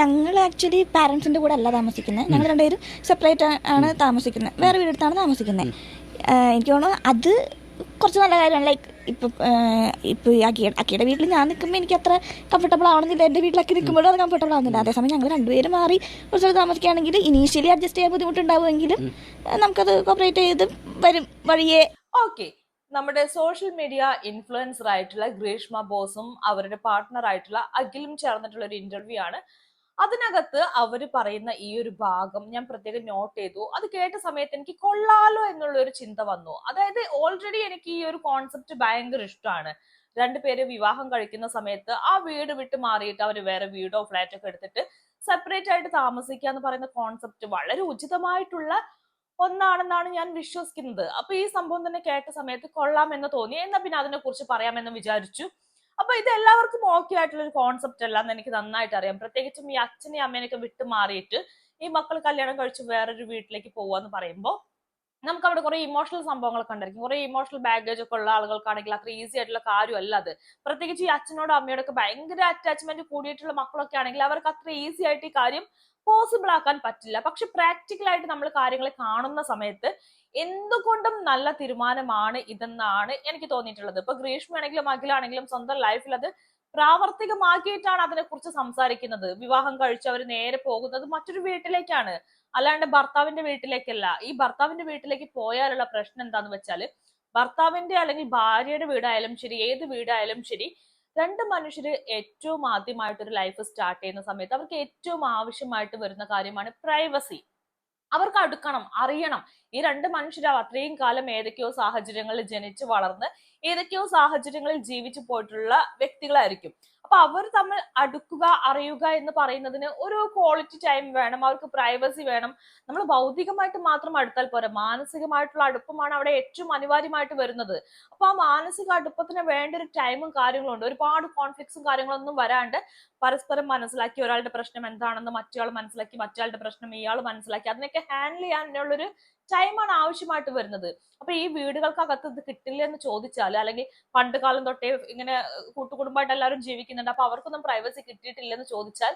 ഞങ്ങൾ ആക്ച്വലി പാരൻസിന്റെ കൂടെ അല്ല താമസിക്കുന്നത് ഞങ്ങൾ രണ്ടുപേരും സെപ്പറേറ്റ് ആണ് താമസിക്കുന്നത് വേറെ വീടെടുത്താണ് താമസിക്കുന്നത് എനിക്ക് തോന്നുന്നു അത് കുറച്ച് നല്ല കാര്യമാണ്. ലൈക്ക് ഇപ്പം ഇപ്പോൾ ഈ അക്കിയ അക്കിയുടെ വീട്ടിൽ ഞാൻ നിൽക്കുമ്പോൾ എനിക്ക് അത്ര കംഫർട്ടബിൾ ആവണമെന്നില്ല. എന്റെ വീട്ടിലൊക്കെ നിൽക്കുമ്പോഴും അത് കംഫർട്ടബിൾ ആവുന്നില്ല. അതേസമയം ഞങ്ങൾ രണ്ടുപേരും മാറി കുറച്ച് താമസിക്കുകയാണെങ്കിൽ ഇനീഷ്യലി അഡ്ജസ്റ്റ് ചെയ്യാൻ ബുദ്ധിമുട്ടുണ്ടാവുമെങ്കിലും നമുക്കത് കോപ്പറേറ്റ് ചെയ്ത് വരും വഴിയേ. ഓക്കെ നമ്മുടെ സോഷ്യൽ മീഡിയ ഇൻഫ്ലുവൻസർ ആയിട്ടുള്ള ഗ്രീഷ്മ ബോസും അവരുടെ പാർട്ട്ണർ ആയിട്ടുള്ള അഖിലും ചേർന്നിട്ടുള്ള ഒരു ഇന്റർവ്യൂ ആണ്. അതിനകത്ത് അവർ പറയുന്ന ഈ ഒരു ഭാഗം ഞാൻ പ്രത്യേകം നോട്ട് ചെയ്തു. അത് കേട്ട സമയത്ത് എനിക്ക് കൊള്ളാലോ എന്നുള്ള ഒരു ചിന്ത വന്നു. അതായത് ഓൾറെഡി എനിക്ക് ഈ ഒരു കോൺസെപ്റ്റ് ഭയങ്കര ഇഷ്ടമാണ് രണ്ടുപേര് വിവാഹം കഴിക്കുന്ന സമയത്ത് ആ വീട് വിട്ട് മാറിയിട്ട് അവർ വേറെ വീടോ ഫ്ലാറ്റോ ഒക്കെ എടുത്തിട്ട് സെപ്പറേറ്റ് ആയിട്ട് താമസിക്കുക എന്ന് പറയുന്ന കോൺസെപ്റ്റ് വളരെ ഉചിതമായിട്ടുള്ള ഒന്നാണെന്നാണ് ഞാൻ വിശ്വസിക്കുന്നത്. അപ്പൊ ഈ സംഭവം തന്നെ കേട്ട സമയത്ത് കൊള്ളാം എന്ന് തോന്നി. എന്നാ പിന്നെ അതിനെ കുറിച്ച് പറയാമെന്ന് വിചാരിച്ചു. അപ്പൊ ഇത് എല്ലാവർക്കും ഓക്കെ ആയിട്ടുള്ള ഒരു കോൺസെപ്റ്റ് അല്ല എന്ന് എനിക്ക് നന്നായിട്ട് അറിയാം. പ്രത്യേകിച്ചും ഈ അച്ഛനെയും അമ്മേനെയൊക്കെ വിട്ട് മാറിയിട്ട് ഈ മക്കൾ കല്യാണം കഴിച്ച് വേറൊരു വീട്ടിലേക്ക് പോവാന്ന് പറയുമ്പോൾ നമുക്ക് അവിടെ കുറെ ഇമോഷണൽ സംഭവങ്ങളൊക്കെ ഉണ്ടായിരിക്കും. കുറെ ഇമോഷണൽ ബാഗേജ് ഒക്കെ ഉള്ള ആളുകൾക്കാണെങ്കിൽ അത്ര ഈസി ആയിട്ടുള്ള കാര്യമല്ല അത്. പ്രത്യേകിച്ച് ഈ അച്ഛനോടും അമ്മയോടൊക്കെ ഭയങ്കര അറ്റാച്ച്മെന്റ് കൂടിയിട്ടുള്ള മക്കളൊക്കെ ആണെങ്കിൽ അവർക്ക് അത്ര ഈസി ആയിട്ട് ഈ കാര്യം പോസിബിൾ ആക്കാൻ പറ്റില്ല. പക്ഷെ പ്രാക്ടിക്കൽ ആയിട്ട് നമ്മൾ കാര്യങ്ങളെ കാണുന്ന സമയത്ത് എന്തുകൊണ്ടും നല്ല തീരുമാനമാണ് ഇതെന്നാണ് എനിക്ക് തോന്നിയിട്ടുള്ളത്. ഇപ്പൊ ഗ്രീഷ്മയാണെങ്കിലും അഖിലാണെങ്കിലും സ്വന്തം ലൈഫിൽ അത് പ്രാവർത്തികമാക്കിയിട്ടാണ് അതിനെ കുറിച്ച് സംസാരിക്കുന്നത്. വിവാഹം കഴിച്ച് അവർ നേരെ പോകുന്നത് മറ്റൊരു വീട്ടിലേക്കാണ്. അല്ലാണ്ട് ഭർത്താവിന്റെ വീട്ടിലേക്കല്ല. ഈ ഭർത്താവിന്റെ വീട്ടിലേക്ക് പോയാലുള്ള പ്രശ്നം എന്താന്ന് വെച്ചാൽ ഭർത്താവിന്റെ അല്ലെങ്കിൽ ഭാര്യയുടെ വീടായാലും ശരി ഏത് വീടായാലും ശരി രണ്ട് മനുഷ്യർ ഏറ്റവും ആദ്യമായിട്ട് ഒരു ലൈഫ് സ്റ്റാർട്ട് ചെയ്യുന്ന സമയത്ത് അവർക്ക് ഏറ്റവും ആവശ്യമായിട്ട് വരുന്ന കാര്യമാണ് പ്രൈവസി അവർക്ക് അടുക്കണം അറിയണം. ഈ രണ്ട് മനുഷ്യരാവും അത്രയും കാലം ഏതൊക്കെയോ സാഹചര്യങ്ങളിൽ ജനിച്ചു വളർന്ന് ഏതൊക്കെയോ സാഹചര്യങ്ങളിൽ ജീവിച്ചു പോയിട്ടുള്ള വ്യക്തികളായിരിക്കും. അപ്പൊ അവർ തമ്മിൽ അടുക്കുക അറിയുക എന്ന് പറയുന്നതിന് ഒരു ക്വാളിറ്റി ടൈം വേണം അവർക്ക് പ്രൈവസി വേണം. നമ്മൾ ഭൗതികമായിട്ട് മാത്രം അടുത്താൽ പോരാ. മാനസികമായിട്ടുള്ള അടുപ്പമാണ് അവിടെ ഏറ്റവും അനിവാര്യമായിട്ട് വരുന്നത്. അപ്പൊ ആ മാനസിക അടുപ്പത്തിന് വേണ്ട ഒരു ടൈമും കാര്യങ്ങളും ഉണ്ട്. ഒരുപാട് കോൺഫ്ലിക്ട്സും കാര്യങ്ങളൊന്നും വരാണ്ട് പരസ്പരം മനസ്സിലാക്കി ഒരാളുടെ പ്രശ്നം എന്താണെന്ന് മറ്റയാൾ മനസ്സിലാക്കി മറ്റയാളുടെ പ്രശ്നം ഇയാൾ മനസ്സിലാക്കി. അതിനൊക്കെ ഹാൻഡിൽ ചെയ്യാനുള്ളൊരു ടൈമാണ് ആവശ്യമായിട്ട് വരുന്നത്. അപ്പൊ ഈ വീടുകൾക്കകത്ത് ഇത് കിട്ടില്ല എന്ന് ചോദിച്ചാൽ അല്ലെങ്കിൽ പണ്ട് കാലം തൊട്ടേ ഇങ്ങനെ കൂട്ടുകുടുംബമായിട്ട് എല്ലാവരും ജീവിക്കുന്നുണ്ട്. അപ്പൊ അവർക്കൊന്നും പ്രൈവസി കിട്ടിയിട്ടില്ലെന്ന് ചോദിച്ചാൽ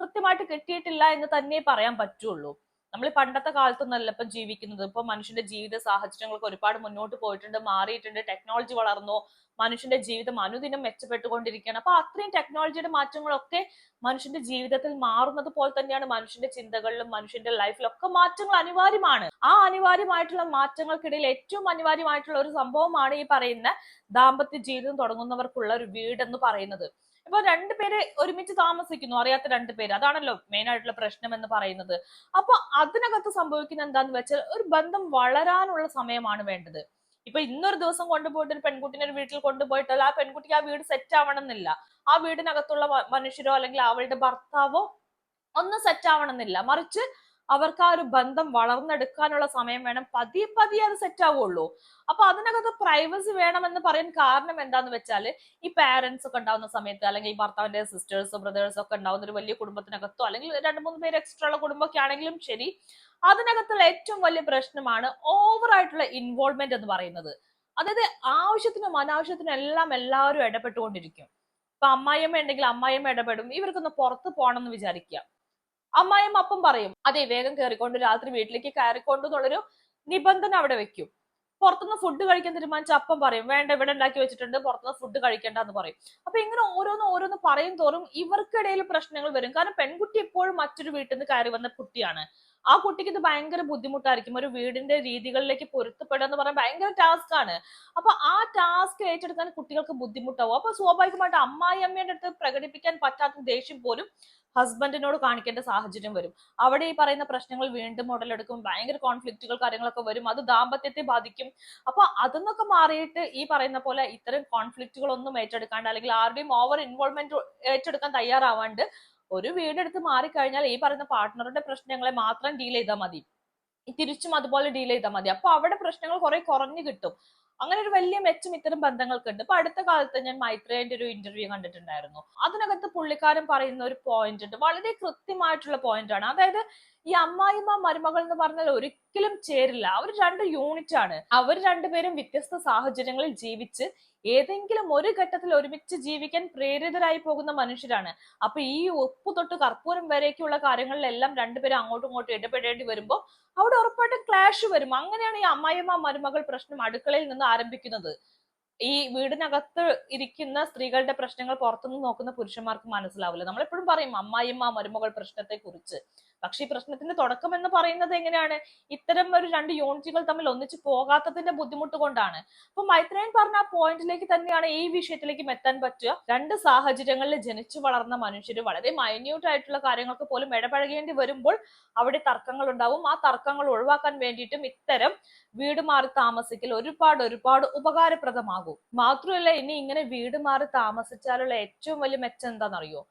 കൃത്യമായിട്ട് കിട്ടിയിട്ടില്ല എന്ന് തന്നെ പറയാൻ പറ്റുള്ളൂ. നമ്മൾ പണ്ടത്തെ കാലത്തൊന്നല്ല ഇപ്പം ജീവിക്കുന്നത്. ഇപ്പൊ മനുഷ്യന്റെ ജീവിത സാഹചര്യങ്ങളൊക്കെ ഒരുപാട് മുന്നോട്ട് പോയിട്ടുണ്ട് മാറിയിട്ടുണ്ട്. ടെക്നോളജി വളർന്നു മനുഷ്യന്റെ ജീവിതം അനുദിനം മെച്ചപ്പെട്ടുകൊണ്ടിരിക്കുകയാണ്. അപ്പൊ അത്രയും ടെക്നോളജിയുടെ മാറ്റങ്ങളൊക്കെ മനുഷ്യന്റെ ജീവിതത്തിൽ മാറുന്നത് പോലെ തന്നെയാണ് മനുഷ്യന്റെ ചിന്തകളിലും മനുഷ്യന്റെ ലൈഫിലൊക്കെ മാറ്റങ്ങൾ അനിവാര്യമാണ്. ആ അനിവാര്യമായിട്ടുള്ള മാറ്റങ്ങൾക്കിടയിൽ ഏറ്റവും അനിവാര്യമായിട്ടുള്ള ഒരു സംഭവമാണ് ഈ പറയുന്ന ദാമ്പത്യ ജീവിതം തുടങ്ങുന്നവർക്കുള്ള ഒരു വീട് എന്ന് പറയുന്നത്. ഇപ്പൊ രണ്ടുപേര് ഒരുമിച്ച് താമസിക്കുന്നു അറിയാത്ത രണ്ടുപേര് അതാണല്ലോ മെയിൻ ആയിട്ടുള്ള പ്രശ്നം എന്ന് പറയുന്നത്. അപ്പൊ അതിനകത്ത് സംഭവിക്കുന്ന എന്താന്ന് വെച്ചാൽ ഒരു ബന്ധം വളരാനുള്ള സമയമാണ് വേണ്ടത്. ഇപ്പൊ ഇന്നൊരു ദിവസം കൊണ്ടുപോയിട്ട് ഒരു പെൺകുട്ടിനെ ഒരു വീട്ടിൽ കൊണ്ടുപോയിട്ടല്ല ആ പെൺകുട്ടിക്ക് ആ വീട് സെറ്റ് ആവണമെന്നില്ല. ആ വീടിനകത്തുള്ള മനുഷ്യരോ അല്ലെങ്കിൽ അവളുടെ ഭർത്താവോ ഒന്നും സെറ്റ് ആവണമെന്നില്ല. മറിച്ച് അവർക്ക് ആ ഒരു ബന്ധം വളർന്നെടുക്കാനുള്ള സമയം വേണം. പതിയെ പതിയെ അത് സെറ്റ് ആവുള്ളൂ അപ്പൊ അതിനകത്ത് പ്രൈവസി വേണമെന്ന് പറയാൻ കാരണം എന്താന്ന് വെച്ചാൽ ഈ പാരന്റ്സ് ഒക്കെ ഉണ്ടാവുന്ന സമയത്ത് അല്ലെങ്കിൽ ഭർത്താവിന്റെ സിസ്റ്റേഴ്സോ ബ്രദേഴ്സോ ഒക്കെ ഉണ്ടാവുന്ന ഒരു വലിയ കുടുംബത്തിനകത്തോ അല്ലെങ്കിൽ രണ്ട് മൂന്ന് പേര് എക്സ്ട്രാ ഉള്ള കുടുംബമൊക്കെ ആണെങ്കിലും ശരി അതിനകത്തുള്ള ഏറ്റവും വലിയ പ്രശ്നമാണ് ഓവർ ആയിട്ടുള്ള ഇൻവോൾവ്മെന്റ് എന്ന് പറയുന്നത്. അതായത് ആവശ്യത്തിനും അനാവശ്യത്തിനും എല്ലാം എല്ലാവരും ഇടപെട്ടുകൊണ്ടിരിക്കും. ഇപ്പൊ അമ്മായിയമ്മ ഉണ്ടെങ്കിൽ അമ്മായിയമ്മ ഇടപെടും. ഇവർക്കൊന്ന് പുറത്ത് പോകണം എന്ന് വിചാരിക്കുക. അമ്മായിയമ്മ അപ്പം പറയും അതെ വേഗം കയറിക്കൊണ്ട് രാത്രി വീട്ടിലേക്ക് കയറിക്കൊണ്ട് എന്നുള്ളൊരു നിബന്ധന അവിടെ വെക്കും. പുറത്തുനിന്ന് ഫുഡ് കഴിക്കാൻ തീരുമാനിച്ച അപ്പം പറയും വേണ്ട ഇവിടെ ഉണ്ടാക്കി വെച്ചിട്ടുണ്ട് പുറത്തുനിന്ന് ഫുഡ് കഴിക്കേണ്ട എന്ന് പറയും. അപ്പൊ ഇങ്ങനെ ഓരോന്ന് ഓരോന്ന് പറയും തോറും ഇവർക്കിടയിൽ പ്രശ്നങ്ങൾ വരും. കാരണം പെൺകുട്ടി എപ്പോഴും മറ്റൊരു വീട്ടിൽ നിന്ന് കയറി വന്ന കുട്ടിയാണ്. ആ കുട്ടിക്ക് ഇത് ഭയങ്കര ബുദ്ധിമുട്ടായിരിക്കും. ഒരു വീടിന്റെ രീതികളിലേക്ക് പൊരുത്തപ്പെടുക എന്ന് പറയാൻ ഭയങ്കര ടാസ്ക് ആണ്. അപ്പൊ ആ ടാസ്ക് ഏറ്റെടുക്കാൻ കുട്ടികൾക്ക് ബുദ്ധിമുട്ടാവും. അപ്പൊ സ്വാഭാവികമായിട്ട് അമ്മായി അമ്മയുടെ അടുത്ത് പ്രകടിപ്പിക്കാൻ പറ്റാത്ത ദേഷ്യം പോലും ഹസ്ബൻഡിനോട് കാണിക്കേണ്ട സാഹചര്യം വരും. അവിടെ ഈ പറയുന്ന പ്രശ്നങ്ങൾ വീണ്ടും ഉടലെടുക്കും. ഭയങ്കര കോൺഫ്ലിക്റ്റുകൾ കാര്യങ്ങളൊക്കെ വരും. അത് ദാമ്പത്യത്തെ ബാധിക്കും. അപ്പൊ അതെന്നൊക്കെ മാറിയിട്ട് ഈ പറയുന്ന പോലെ ഇത്തരം കോൺഫ്ലിക്റ്റുകളൊന്നും ഏറ്റെടുക്കാണ്ട് അല്ലെങ്കിൽ ആരുടെയും ഓവർ ഇൻവോൾവ്മെന്റ് ഏറ്റെടുക്കാൻ തയ്യാറാവാണ്ട് ഒരു വീടെടുത്ത് മാറിക്കഴിഞ്ഞാൽ ഈ പറയുന്ന പാർട്ട്ണറുടെ പ്രശ്നങ്ങളെ മാത്രം ഡീൽ ചെയ്താൽ മതി. തിരിച്ചും അതുപോലെ ഡീൽ ചെയ്താൽ മതി. അപ്പൊ അവിടെ പ്രശ്നങ്ങൾ കുറെ കുറഞ്ഞു കിട്ടും. അങ്ങനെ ഒരു വലിയ മെച്ചം ഇത്തരം ബന്ധങ്ങൾക്ക് ഉണ്ട് ഇപ്പൊ അടുത്ത കാലത്ത് ഞാൻ മൈത്രേന്റെ ഒരു ഇന്റർവ്യൂ കണ്ടിട്ടുണ്ടായിരുന്നു. അതിനകത്ത് പുള്ളിക്കാരൻ പറയുന്ന ഒരു പോയിന്റ് ഉണ്ട്. വളരെ കൃത്യമായിട്ടുള്ള പോയിന്റ് ആണ്. അതായത് ഈ അമ്മായിമ്മ മരുമകൾ എന്ന് പറഞ്ഞാൽ ഒരിക്കലും ചേരില്ല. അവർ രണ്ട് യൂണിറ്റ് ആണ്. അവർ രണ്ടുപേരും വ്യത്യസ്ത സാഹചര്യങ്ങളിൽ ജീവിച്ച് ഏതെങ്കിലും ഒരു ഘട്ടത്തിൽ ഒരുമിച്ച് ജീവിക്കാൻ പ്രേരിതരായി പോകുന്ന മനുഷ്യരാണ്. അപ്പൊ ഈ ഉപ്പ് തൊട്ട് കർപ്പൂരം വരേക്കുള്ള കാര്യങ്ങളിലെല്ലാം രണ്ടുപേരും അങ്ങോട്ടും ഇങ്ങോട്ടും ഇടപെടേണ്ടി വരുമ്പോൾ അവിടെ ഉറപ്പായിട്ടും ക്ലാഷ് വരും. അങ്ങനെയാണ് ഈ അമ്മായിമ്മ മരുമകൾ പ്രശ്നം അടുക്കളയിൽ നിന്ന് ആരംഭിക്കുന്നത്. ഈ വീടിനകത്ത് ഇരിക്കുന്ന സ്ത്രീകളുടെ പ്രശ്നങ്ങൾ പുറത്തുനിന്ന് നോക്കുന്ന പുരുഷന്മാർക്ക് മനസ്സിലാവില്ല. നമ്മളെപ്പോഴും പറയും അമ്മായിമ്മ മരുമകൾ പ്രശ്നത്തെ കുറിച്ച് പക്ഷെ ഈ പ്രശ്നത്തിന്റെ തുടക്കം എന്ന് പറയുന്നത് എങ്ങനെയാണ്? ഇത്തരം ഒരു രണ്ട് യൂണിറ്റുകൾ തമ്മിൽ ഒന്നിച്ചു പോകാത്തതിന്റെ ബുദ്ധിമുട്ട് കൊണ്ടാണ്. അപ്പൊ മൈത്രേൻ പറഞ്ഞ ആ പോയിന്റിലേക്ക് തന്നെയാണ് ഈ വിഷയത്തിലേക്ക് എത്താൻ പറ്റുക. രണ്ട് സാഹചര്യങ്ങളിൽ ജനിച്ചു വളർന്ന മനുഷ്യർ വളരെ മൈന്യൂട്ട് ആയിട്ടുള്ള കാര്യങ്ങൾക്ക് പോലും ഇടപഴകേണ്ടി വരുമ്പോൾ അവിടെ തർക്കങ്ങൾ ഉണ്ടാവും. ആ തർക്കങ്ങൾ ഒഴിവാക്കാൻ വേണ്ടിയിട്ടും ഇത്തരം വീട് മാറി താമസിക്കൽ ഒരുപാട് ഒരുപാട് ഉപകാരപ്രദമാകും. മാത്രമല്ല ഇനി ഇങ്ങനെ വീട് മാറി താമസിച്ചാലുള്ള ഏറ്റവും വലിയ മെച്ചം എന്താണെന്നറിയോ?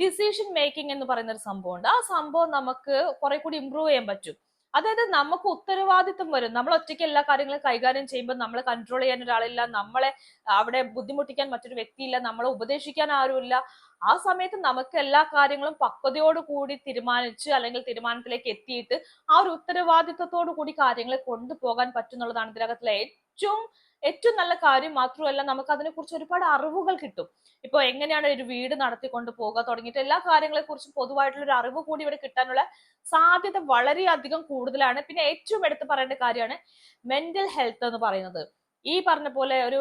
ഡിസിഷൻ മേക്കിംഗ് എന്ന് പറയുന്ന ഒരു സംഭവമുണ്ട്. ആ സംഭവം നമുക്ക് കുറെ കൂടി ഇമ്പ്രൂവ് ചെയ്യാൻ പറ്റും. അതായത് നമുക്ക് ഉത്തരവാദിത്വം വരും. നമ്മൾ ഒറ്റയ്ക്ക് എല്ലാ കാര്യങ്ങളും കൈകാര്യം ചെയ്യുമ്പോൾ നമ്മളെ കൺട്രോൾ ചെയ്യാൻ ഒരാളില്ല നമ്മളെ അവിടെ ബുദ്ധിമുട്ടിക്കാൻ മറ്റൊരു വ്യക്തിയില്ല നമ്മളെ ഉപദേശിക്കാൻ ആരുമില്ല. ആ സമയത്ത് നമുക്ക് എല്ലാ കാര്യങ്ങളും പക്വതയോട് കൂടി തീരുമാനിച്ച് അല്ലെങ്കിൽ തീരുമാനത്തിലേക്ക് എത്തിയിട്ട് ആ ഒരു ഉത്തരവാദിത്വത്തോടു കൂടി കാര്യങ്ങളെ കൊണ്ടുപോകാൻ പറ്റുന്നുള്ളതാണ് ഇതിനകത്തിലെ ഏറ്റവും ഏറ്റവും നല്ല കാര്യം മാത്രമല്ല നമുക്ക് അതിനെക്കുറിച്ച് ഒരുപാട് അറിവുകൾ കിട്ടും. ഇപ്പൊ എങ്ങനെയാണ് ഒരു വീട് നടത്തിക്കൊണ്ട് പോകുക തുടങ്ങിയിട്ട് എല്ലാ കാര്യങ്ങളെ കുറിച്ചും പൊതുവായിട്ടുള്ള ഒരു അറിവ് കൂടി ഇവിടെ കിട്ടാനുള്ള സാധ്യത വളരെയധികം കൂടുതലാണ്. പിന്നെ ഏറ്റവും എടുത്ത് പറയേണ്ട കാര്യമാണ് മെന്റൽ ഹെൽത്ത് എന്ന് പറയുന്നത്. ഈ പറഞ്ഞ പോലെ ഒരു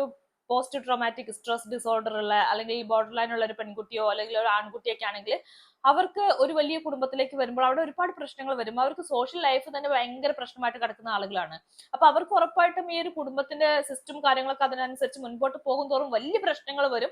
പോസ്റ്റ് ട്രോമാറ്റിക് സ്ട്രെസ് ഡിസോർഡർ ഉള്ള അല്ലെങ്കിൽ ബോർഡർ ലൈൻ ഉള്ള ഒരു പെൺകുട്ടിയോ അല്ലെങ്കിൽ ഒരു ആൺകുട്ടിയൊക്കെ ആണെങ്കിൽ അവർക്ക് ഒരു വലിയ കുടുംബത്തിലേക്ക് വരുമ്പോൾ അവിടെ ഒരുപാട് പ്രശ്നങ്ങൾ വരും. അവർക്ക് സോഷ്യൽ ലൈഫ് തന്നെ ഭയങ്കര പ്രശ്നമായിട്ട് കിടക്കുന്ന ആളുകളാണ്. അപ്പൊ അവർക്ക് ഉറപ്പായിട്ടും ഈ ഒരു കുടുംബത്തിന്റെ സിസ്റ്റം കാര്യങ്ങളൊക്കെ അതിനനുസരിച്ച് മുൻപോട്ട് പോകും തോറും വലിയ പ്രശ്നങ്ങൾ വരും.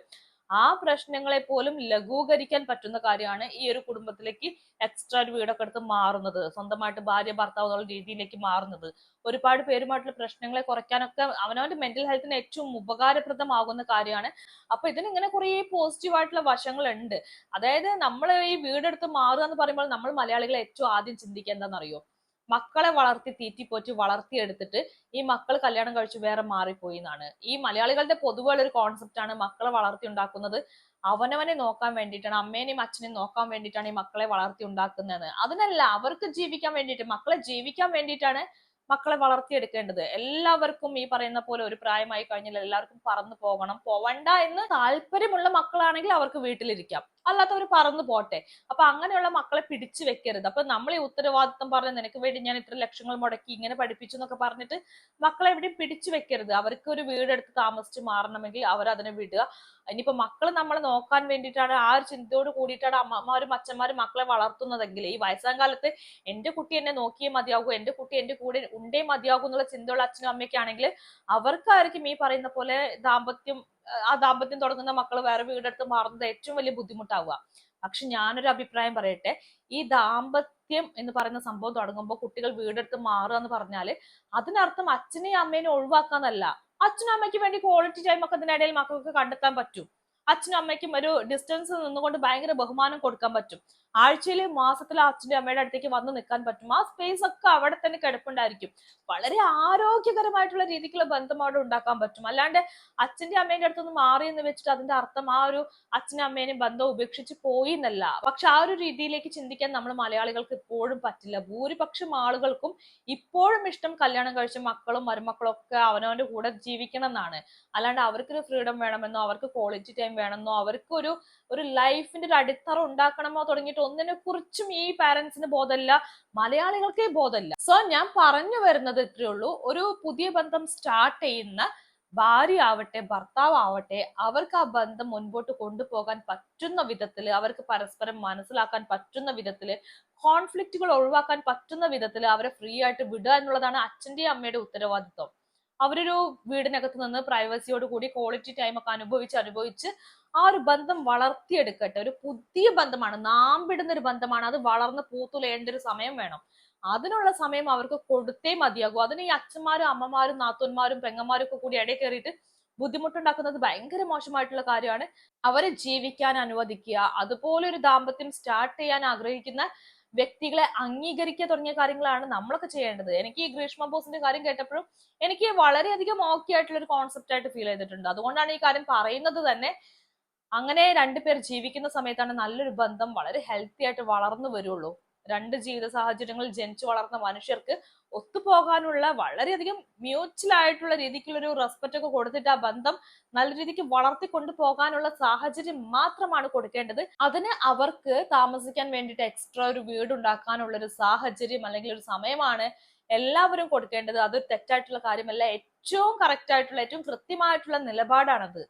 ആ പ്രശ്നങ്ങളെ പോലും ലഘൂകരിക്കാൻ പറ്റുന്ന കാര്യമാണ് ഈ ഒരു കുടുംബത്തിലേക്ക് എക്സ്ട്രാ ഒരു വീടൊക്കെ എടുത്ത് മാറുന്നത്. സ്വന്തമായിട്ട് ഭാര്യ ഭർത്താവ് എന്നുള്ള രീതിയിലേക്ക് മാറുന്നത്. ഒരുപാട് പേരുമായിട്ടുള്ള പ്രശ്നങ്ങളെ കുറയ്ക്കാനൊക്കെ അവനവന്റെ മെന്റൽ ഹെൽത്തിന് ഏറ്റവും ഉപകാരപ്രദമാകുന്ന കാര്യമാണ്. അപ്പൊ ഇതിന് ഇങ്ങനെ കുറേ പോസിറ്റീവ് ആയിട്ടുള്ള വശങ്ങളുണ്ട്. അതായത് നമ്മൾ ഈ വീടെടുത്ത് മാറുക എന്ന് പറയുമ്പോൾ നമ്മൾ മലയാളികളെ ഏറ്റവും ആദ്യം ചിന്തിക്കുക എന്താണെന്നറിയോ? മക്കളെ വളർത്തി തീറ്റിപ്പോറ്റി വളർത്തിയെടുത്തിട്ട് ഈ മക്കൾ കല്യാണം കഴിച്ച് വേറെ മാറിപ്പോയി എന്നാണ്. ഈ മലയാളികളുടെ പൊതുവെയുള്ള ഒരു കോൺസെപ്റ്റ് ആണ് മക്കളെ വളർത്തി ഉണ്ടാക്കുന്നത്. അവനവനെ നോക്കാൻ വേണ്ടിയിട്ടാണ് അമ്മേനെയും അച്ഛനെയും നോക്കാൻ വേണ്ടിയിട്ടാണ് ഈ മക്കളെ വളർത്തി ഉണ്ടാക്കുന്നത് അതിനല്ല അവർക്ക് ജീവിക്കാൻ വേണ്ടിയിട്ട് മക്കളെ ജീവിക്കാൻ വേണ്ടിയിട്ടാണ് മക്കളെ വളർത്തിയെടുക്കേണ്ടത്. എല്ലാവർക്കും ഈ പറയുന്ന പോലെ ഒരു പ്രായമായി കഴിഞ്ഞാൽ എല്ലാവർക്കും പറന്നു പോകണം. പോവണ്ട എന്ന് താല്പര്യമുള്ള മക്കളാണെങ്കിൽ അവർക്ക് വീട്ടിലിരിക്കാം. അല്ലാത്തവർ പറന്നു പോട്ടെ. അപ്പൊ അങ്ങനെയുള്ള മക്കളെ പിടിച്ചു വെക്കരുത്. അപ്പൊ നമ്മൾ ഈ ഉത്തരവാദിത്തം പറഞ്ഞ് നിനക്ക് വേണ്ടി ഞാൻ ഇത്ര ലക്ഷങ്ങൾ മുടക്കി ഇങ്ങനെ പഠിപ്പിച്ചു എന്നൊക്കെ പറഞ്ഞിട്ട് മക്കളെ എവിടെയും പിടിച്ചു വെക്കരുത്. അവർക്ക് ഒരു വീടെടുത്ത് താമസിച്ച് മാറണമെങ്കിൽ അവർ അതിനെ വിടുക. ഇനിയിപ്പോ മക്കൾ നമ്മളെ നോക്കാൻ വേണ്ടിയിട്ടാണ് ആ ഒരു ചിന്തയോട് കൂടിയിട്ടാണ് അമ്മമാരും അച്ഛന്മാരും മക്കളെ വളർത്തുന്നതെങ്കിൽ ഈ വയസ്സാം കാലത്ത് എന്റെ കുട്ടി എന്നെ നോക്കിയേ മതിയാകൂ എന്റെ കുട്ടി എന്റെ കൂടെ ഉണ്ടേ മതിയാകൂ എന്നുള്ള ചിന്തയുള്ള അച്ഛനും അമ്മയ്ക്കാണെങ്കിൽ അവർക്കായിരിക്കും ഈ പറയുന്ന പോലെ ദാമ്പത്യം ആ ദാമ്പത്യം തുടങ്ങുന്ന മക്കൾ വേറെ വീടെടുത്ത് മാറുന്നത് ഏറ്റവും വലിയ ബുദ്ധിമുട്ടാവുക. പക്ഷെ ഞാനൊരു അഭിപ്രായം പറയട്ടെ ഈ ദാമ്പത്യം എന്ന് പറയുന്ന സംഭവം തുടങ്ങുമ്പോൾ കുട്ടികൾ വീടെടുത്ത് മാറുക എന്ന് പറഞ്ഞാൽ അതിനർത്ഥം അച്ഛനെയും അമ്മേനെയും ഒഴിവാക്കാന്നല്ല. അച്ഛനും അമ്മയ്ക്ക് വേണ്ടി ക്വാളിറ്റി ടൈം ഒക്കെ ഇതിനിടയിൽ മക്കൾക്ക് കണ്ടെത്താൻ പറ്റും. അച്ഛനും അമ്മയ്ക്കും ഒരു ഡിസ്റ്റൻസ് നിന്നുകൊണ്ട് ഭയങ്കര ബഹുമാനം കൊടുക്കാൻ പറ്റും. ആഴ്ചയിൽ മാസത്തിൽ അച്ഛന്റെ അമ്മയുടെ അടുത്തേക്ക് വന്ന് നിൽക്കാൻ പറ്റും. ആ സ്പേസ് ഒക്കെ അവിടെ തന്നെ കിടപ്പുണ്ടായിരിക്കും. വളരെ ആരോഗ്യകരമായിട്ടുള്ള രീതിക്കുള്ള ബന്ധം അവിടെ ഉണ്ടാക്കാൻ പറ്റും. അല്ലാണ്ട് അച്ഛന്റെ അമ്മേന്റെ അടുത്തൊന്ന് മാറി എന്ന് വെച്ചിട്ട് അതിന്റെ അർത്ഥം ആ ഒരു അച്ഛനും അമ്മേനെയും ബന്ധം ഉപേക്ഷിച്ച് പോയി എന്നല്ല. പക്ഷെ ആ ഒരു രീതിയിലേക്ക് ചിന്തിക്കാൻ നമ്മൾ മലയാളികൾക്ക് ഇപ്പോഴും പറ്റില്ല. ഭൂരിപക്ഷം ആളുകൾക്കും ഇപ്പോഴും ഇഷ്ടം കല്യാണം കഴിച്ച മക്കളും മരുമക്കളും ഒക്കെ അവനവന്റെ കൂടെ ജീവിക്കണം എന്നാണ്. അല്ലാണ്ട് അവർക്കൊരു ഫ്രീഡം വേണമെന്നോ അവർക്ക് ക്വാളിറ്റി ടൈം വേണമെന്നോ അവർക്ക് ഒരു ഒരു ലൈഫിന്റെ ഒരു അടിത്തറ ഉണ്ടാക്കണമോ തുടങ്ങിയിട്ട് ഒന്നിനെ കുറിച്ചും ഈ പാരന്റ്സിന് ബോധമില്ല മലയാളികൾക്കേ ബോധമില്ല. സോ ഞാൻ പറഞ്ഞു വരുന്നത് ഇത്രയേ ഉള്ളൂ. ഒരു പുതിയ ബന്ധം സ്റ്റാർട്ട് ചെയ്യുന്ന ഭാര്യ ആവട്ടെ ഭർത്താവ് ആവട്ടെ അവർക്ക് ആ ബന്ധം മുൻപോട്ട് കൊണ്ടുപോകാൻ പറ്റുന്ന വിധത്തിൽ അവർക്ക് പരസ്പരം മനസ്സിലാക്കാൻ പറ്റുന്ന വിധത്തിൽ കോൺഫ്ലിക്റ്റുകൾ ഒഴിവാക്കാൻ പറ്റുന്ന വിധത്തിൽ അവരെ ഫ്രീ ആയിട്ട് വിടുക എന്നുള്ളതാണ് അച്ഛന്റെയും അമ്മയുടെ ഉത്തരവാദിത്വം. അവരൊരു വീടിനകത്ത് നിന്ന് പ്രൈവസിയോട് കൂടി ക്വാളിറ്റി ടൈം ഒക്കെ അനുഭവിച്ച് അനുഭവിച്ച് ആ ഒരു ബന്ധം വളർത്തിയെടുക്കട്ടെ. ഒരു പുതിയ ബന്ധമാണ്. നാമ്പിടുന്ന ഒരു ബന്ധമാണ്. അത് വളർന്ന് പൂത്തുലയേണ്ട ഒരു സമയം വേണം. അതിനുള്ള സമയം അവർക്ക് കൊടുത്തേ മതിയാകൂ. അതിന് ഈ അച്ഛന്മാരും അമ്മമാരും നാത്തൂന്മാരും പെങ്ങന്മാരും ഒക്കെ കൂടി ഇടയിൽ കയറിയിട്ട് ബുദ്ധിമുട്ടുണ്ടാക്കുന്നത് ഭയങ്കര മോശമായിട്ടുള്ള കാര്യമാണ്. അവരെ ജീവിക്കാൻ അനുവദിക്കുക. അതുപോലെ ഒരു ദാമ്പത്യം സ്റ്റാർട്ട് ചെയ്യാൻ ആഗ്രഹിക്കുന്ന വ്യക്തികളെ അംഗീകരിക്കുക തുടങ്ങിയ കാര്യങ്ങളാണ് നമ്മളൊക്കെ ചെയ്യേണ്ടത്. എനിക്ക് ഈ ഗ്രീഷ്മ ബോസിന്റെ കാര്യം കേട്ടപ്പോഴും എനിക്ക് വളരെയധികം ഓക്കെ ആയിട്ടുള്ള ഒരു കോൺസെപ്റ്റ് ആയിട്ട് ഫീൽ ചെയ്തിട്ടുണ്ട്. അതുകൊണ്ടാണ് ഈ കാര്യം പറയുന്നത് തന്നെ. അങ്ങനെ രണ്ടുപേർ ജീവിക്കുന്ന സമയത്താണ് നല്ലൊരു ബന്ധം വളരെ ഹെൽത്തി ആയിട്ട് വളർന്നു വരുള്ളൂ. രണ്ട് ജീവിത സാഹചര്യങ്ങളിൽ ജനിച്ചു വളർന്ന മനുഷ്യർക്ക് ഒത്തുപോകാനുള്ള വളരെയധികം മ്യൂച്വൽ ആയിട്ടുള്ള രീതിക്കുള്ള ഒരു റെസ്പെക്റ്റ് ഒക്കെ കൊടുത്തിട്ട് ആ ബന്ധം നല്ല രീതിക്ക് വളർത്തി കൊണ്ടുപോകാനുള്ള സാഹചര്യം മാത്രമാണ് കൊടുക്കേണ്ടത്. അതിന് അവർക്ക് താമസിക്കാൻ വേണ്ടിയിട്ട് എക്സ്ട്രാ ഒരു വീട് ഉണ്ടാക്കാനുള്ള ഒരു സാഹചര്യം അല്ലെങ്കിൽ ഒരു സമയമാണ് എല്ലാവരും കൊടുക്കേണ്ടത്. അത് തെറ്റായിട്ടുള്ള കാര്യമല്ല. ഏറ്റവും കറക്റ്റ് ആയിട്ടുള്ള ഏറ്റവും കൃത്യമായിട്ടുള്ള നിലപാടാണത്.